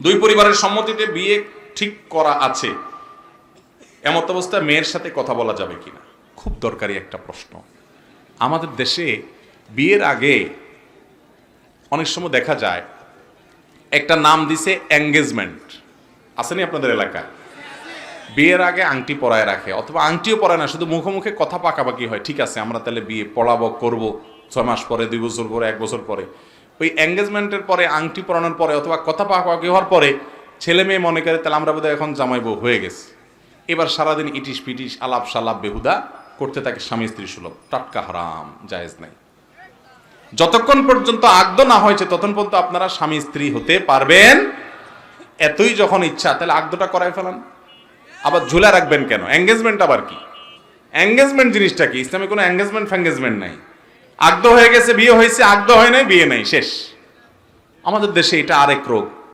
দুই পরিবারের সম্মতিতে বিয়ে ঠিক করা আছে। এমত অবস্থায় মেয়ের সাথে কথা বলা যাবে কিনা? খুব দরকারি একটা প্রশ্ন। আমাদের দেশে বিয়ের আগে অনেক সময় দেখা যায়, একটা নাম দিছে এঙ্গেজমেন্ট আসেনি আপনাদের এলাকায়? বিয়ের আগে আংটি পরায় রাখে, অথবা আংটিও পরায় না, শুধু মুখে মুখে কথা পাকাপাকি হয়, ঠিক আছে, আমরা তাহলে বিয়ে পড়াবো, করব, ছয় মাস পরে, দুই বছর পরে, এক বছর পরে। ওই এঙ্গেজমেন্টের পরে, আংটি পরানোর পরে অথবা কথা পাকাপাকি হওয়ার পরে, ছেলে মেয়ে মনে করে, তাহলে আমরা বোধহয় এখন জামাই বউ হয়ে গেছে। এবার সারাদিন ইটিস পিটিস আলাপ সালাপ বেহুদা করতে থাকে স্বামী স্ত্রী সুলভ। টাটকা হারাম, জায়েজ নাই। যতক্ষণ পর্যন্ত আগদ না হয়েছে, ততক্ষণ পর্যন্ত আপনারা স্বামী স্ত্রী হতে পারবেন। এতই যখন ইচ্ছা, তাহলে আগদটা করাই ফেলান। আবার ঝুলে রাখবেন কেন? এঙ্গেজমেন্ট আবার কি? এঙ্গেজমেন্ট জিনিসটা কি? ইসলামে কোনো এঙ্গেজমেন্ট ফ্যাঙ্গেজমেন্ট নাই। আগদ হয়ে গেছে, বিয়ে হয়েছে, আগ্রহ হয় নাই, বিয়ে নাই, শেষ। আমাদের দেশে এটা আরেক রোগ।